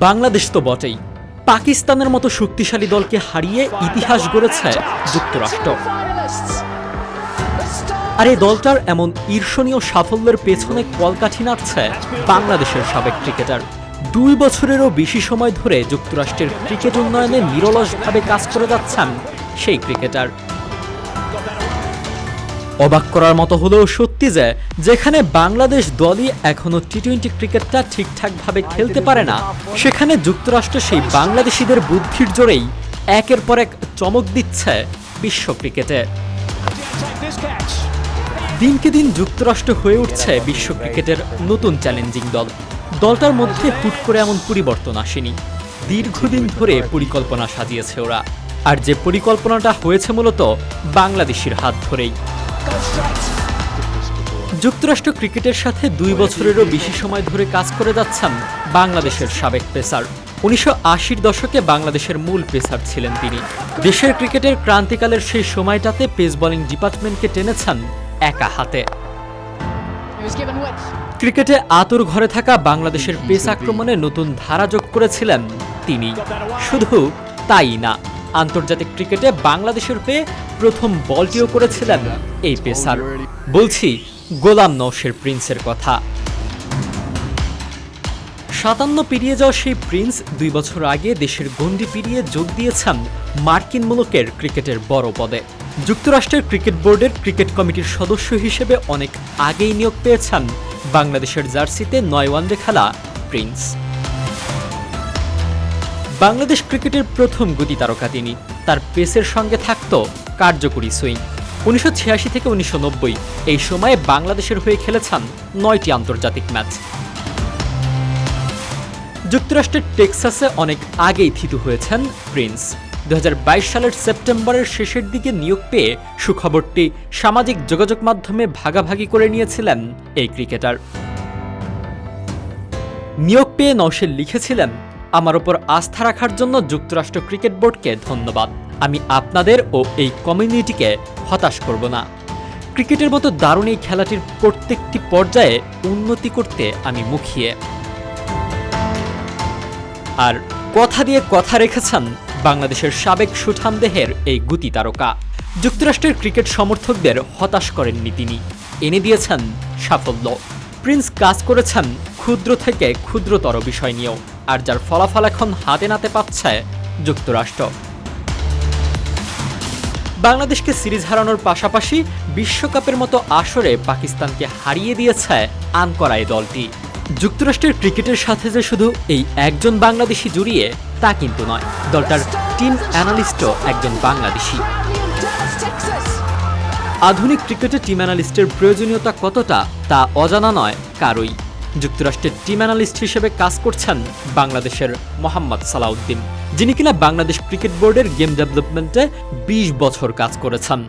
বাংলাদেশ তো বটেই। পাকিস্তানের মতো শক্তিশালী দলকে হারিয়ে ইতিহাস গড়েছে যুক্তরাষ্ট্র. আর এই দলটার এমন ঈর্ষণীয় সাফল্যের পেছনে কলকাঠি নাড়ছে বাংলাদেশের সাবেক ক্রিকেটার। দুই বছরেরও বেশি সময় ধরে যুক্তরাষ্ট্রের ক্রিকেট উন্নয়নে নিরলসভাবে কাজ করে যাচ্ছেন সেই ক্রিকেটার। অবাক করার মতো হলেও সত্যি যে, যেখানে বাংলাদেশ দলই এখনও টি টোয়েন্টি ক্রিকেটটা ঠিকঠাকভাবে খেলতে পারে না, সেখানে যুক্তরাষ্ট্র সেই বাংলাদেশিদের বুদ্ধির জোরেই একের পর এক চমক দিচ্ছে বিশ্ব ক্রিকেটে। দিনকে দিন যুক্তরাষ্ট্র হয়ে উঠছে বিশ্ব ক্রিকেটের নতুন চ্যালেঞ্জিং দল। দলটার মধ্যে হুট করে এমন পরিবর্তন আসেনি। দীর্ঘদিন ধরে পরিকল্পনা সাজিয়েছে ওরা। আর যে পরিকল্পনাটা হয়েছে মূলত বাংলাদেশের হাত ধরেই। যুক্তরাষ্ট্র ক্রিকেটের সাথে দুই বছরেরও বেশি সময় ধরে কাজ করে যাচ্ছেন বাংলাদেশের সাবেক পেসার। উনিশশো আশির দশকে বাংলাদেশের মূল পেসার ছিলেন তিনি। দেশের ক্রিকেটের ক্রান্তিকালের সেই সময়টাতে পেস বোলিং ডিপার্টমেন্টকে টেনেছেন একা হাতে. ক্রিকেটে আতুর ঘরে থাকা বাংলাদেশের পেস আক্রমণে নতুন ধারা যোগ করেছিলেন তিনি। শুধু তাই না। আন্তর্জাতিক ক্রিকেটে বাংলাদেশের হয়ে প্রথম বলটিও করেছিলেন এই পেসার। বলছি, গোলাম নৌশের প্রিন্সের কথা। সাতান্ন পেরিয়ে যাওয়া সেই প্রিন্স দুই বছর আগে দেশের গণ্ডি পেরিয়ে যোগ দিয়েছেন মার্কিন মুলুকের ক্রিকেটের বড় পদে। যুক্তরাষ্ট্রের ক্রিকেট বোর্ডের ক্রিকেট কমিটির সদস্য হিসেবে অনেক আগেই নিয়োগ পেয়েছেন বাংলাদেশের জার্সিতে নয় ওয়ানডে খেলা প্রিন্স। বাংলাদেশ ক্রিকেটের প্রথম গতি তারকা তিনি। তার পেসের সঙ্গে থাকত কার্যকরী সুইং। উনিশশো ছিয়াশি থেকে উনিশশো নব্বই, এই সময়ে বাংলাদেশের হয়ে খেলেছেন নয়টি আন্তর্জাতিক ম্যাচ। যুক্তরাষ্ট্রের টেক্সাসে অনেক আগেই থিতু হয়েছেন প্রিন্স। দু হাজার বাইশ সালের সেপ্টেম্বরের শেষের দিকে নিয়োগ পেয়ে সুখবরটি সামাজিক যোগাযোগ মাধ্যমে ভাগাভাগি করে নিয়েছিলেন এই ক্রিকেটার। নিয়োগ পেয়ে নওশের লিখেছিলেন আমার ওপর আস্থা রাখার জন্য যুক্তরাষ্ট্র ক্রিকেট বোর্ডকে ধন্যবাদ। আমি আপনাদের ও এই কমিউনিটিকে হতাশ করব না। ক্রিকেটের মতো দারুণ এই খেলাটির প্রত্যেকটি পর্যায়ে উন্নতি করতে আমি মুখিয়ে। আর কথা দিয়ে কথা রেখেছেন বাংলাদেশের সাবেক সুঠাম দেহের এই গুতি তারকা। যুক্তরাষ্ট্রের ক্রিকেট সমর্থকদের হতাশ করেননি তিনি। এনে দিয়েছেন সাফল্য। প্রিন্স কাজ করেছেন ক্ষুদ্র থেকে ক্ষুদ্রতর বিষয় নিয়েও। আর যার ফলাফল এখন হাতে নাতে পাচ্ছে যুক্তরাষ্ট্র। বাংলাদেশকে সিরিজ হারানোর পাশাপাশি বিশ্বকাপের মতো আসরে পাকিস্তানকে হারিয়ে দিয়েছে আনকরা দলটি। যুক্তরাষ্ট্রের ক্রিকেটের সাথে যে শুধু এই একজন বাংলাদেশি জুড়িয়ে, তা কিন্তু নয়। দলটার টিম অ্যানালিস্টও একজন বাংলাদেশি. আধুনিক ক্রিকেটে টিম অ্যানালিস্টের প্রয়োজনীয়তা কতটা, তা অজানা নয় কারোই। যুক্তরাষ্ট্রের টিম অ্যানালিস্ট হিসেবে কাজ করছেন বাংলাদেশের মোহাম্মদ সালাউদ্দিন, যিনি কিনা বাংলাদেশ ক্রিকেট বোর্ডের গেম ডেভেলপমেন্টে বিশ বছর কাজ করেছেন।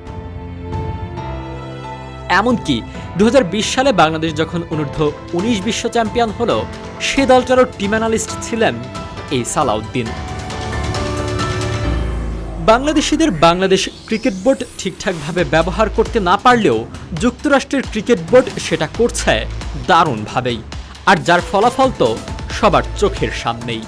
এমনকি দু হাজার বিশ সালে বাংলাদেশ যখন অনূর্ধ্ব উনিশ বিশ্ব চ্যাম্পিয়ন হলো, সে দলটারও টিম অ্যানালিস্ট ছিলেন এই সালাউদ্দিন। বাংলাদেশিদের বাংলাদেশ ক্রিকেট বোর্ড ঠিকঠাকভাবে ব্যবহার করতে না পারলেও যুক্তরাষ্ট্রের ক্রিকেট বোর্ড সেটা করছে দারুণভাবেই। আর যার ফলাফল তো সবার চোখের সামনেই।